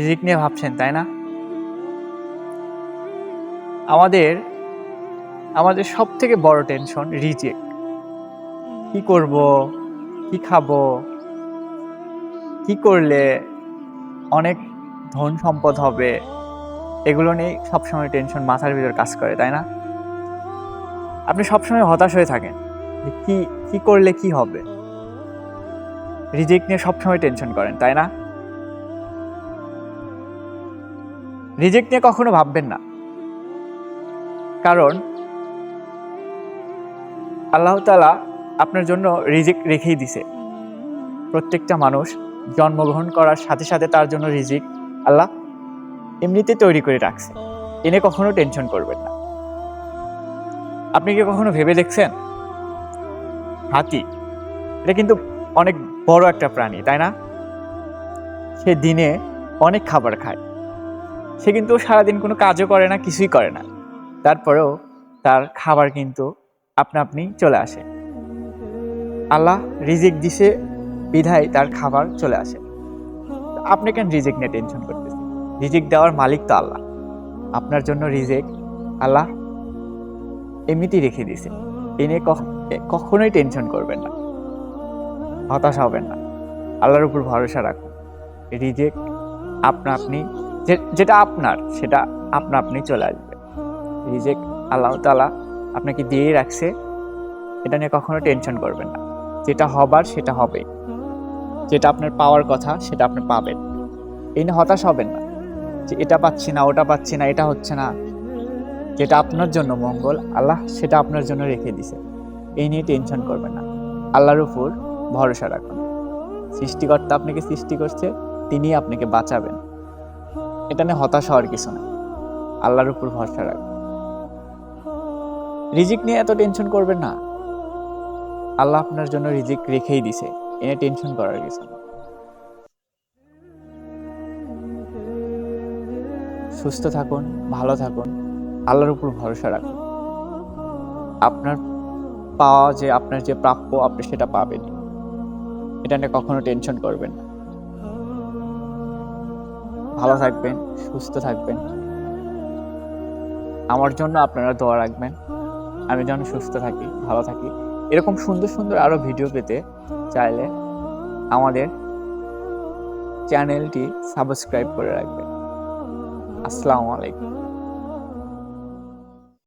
রিজিক নিয়ে ভাবছেন, তাই না? আমাদের আমাদের সব থেকে বড় টেনশন রিজেক কি করব, কি খাব, কি করলে অনেক ধন সম্পদ হবে, এগুলো নিয়ে সবসময় টেনশন মাথার ভিতর কাজ করে, তাই না? আপনি সবসময় হতাশ হয়ে থাকেন কি কি করলে কি হবে? রিজেক্ট নিয়ে সবসময় টেনশন করেন, তাই না? রিজেক্ট নিয়ে কখনো ভাববেন না। কারণ আল্লাহ তালা আপনার জন্য রিজিক রেখেই দিছে। প্রত্যেকটা মানুষ জন্মগ্রহণ করার সাথে সাথে তার জন্য রিজিক আল্লাহ এমনিতে তৈরি করে রাখছে। এনে কখনো টেনশন করবেন না। আপনি কি কখনো ভেবে দেখছেন? হাতি, এটা কিন্তু অনেক বড় একটা প্রাণী, তাই না? সে দিনে অনেক খাবার খায়। সে কিন্তু সারাদিন কোনো কাজও করে না, কিছুই করে না। তারপরেও তার খাবার কিন্তু আপনা আপনি চলে আসে। আল্লাহ রিজিক দিছে, বিধায় তার খাবার চলে আসে। আপনি কেন রিজিক নিয়ে টেনশন করতেছেন? রিজিক দেওয়ার মালিক তো আল্লাহ। আপনার জন্য রিজেক আল্লাহ এমনিতেই রেখে দিয়েছে। এ নিয়ে কখনোই টেনশন করবেন না। হতাশ হবেন না। আল্লাহর উপর ভরসা রাখুন। রিজেক আপনা আপনি যেটা আপনার, সেটা আপনা আপনি চলে আসবে। রিজেক আল্লাহ তালা আপনাকে দিয়েই রাখছে, এটা নিয়ে কখনো টেনশন করবেন না। যেটা হবার, সেটা হবে যেটা আপনার পাওয়ার কথা, সেটা আপনি পাবেন। এই নিয়ে হতাশ হবেন না। যে, এটা পাচ্ছি না, ওটা পাচ্ছি না, এটা হচ্ছে না। যেটা আপনার জন্য মঙ্গল, আল্লাহ সেটা আপনার জন্য রেখে দিছে। এই নিয়ে টেনশন করবেন না। আল্লাহর উপর ভরসা রাখুন। সৃষ্টিকর্তা আপনাকে সৃষ্টি করছে তিনি আপনাকে বাঁচাবেন। এটা নিয়ে হতাশ হওয়ার কিছু না আল্লাহর উপর ভরসা রাখুন রিজিক নিয়ে এত টেনশন করবেন না। আল্লাহ আপনার জন্য রিজিক রেখেই দিছে। এনে টেনশন করার কিছু না সুস্থ থাকুন, ভালো থাকুন, আল্লাহর উপর ভরসা রাখুন। আপনার পাওয়া যে, আপনার যে প্রাপ্য, আপনি সেটা পাবেন। এটা নিয়ে কখনো টেনশন করবেন না। ভালো থাকবেন, সুস্থ থাকবেন। আমার জন্য আপনারা দোয়া রাখবেন। আমি যেন সুস্থ থাকি, ভালো থাকি। এরকম সুন্দর সুন্দর আরও ভিডিও পেতে চাইলে আমাদের চ্যানেলটি সাবস্ক্রাইব করে রাখবেন। আসসালামু আলাইকুম।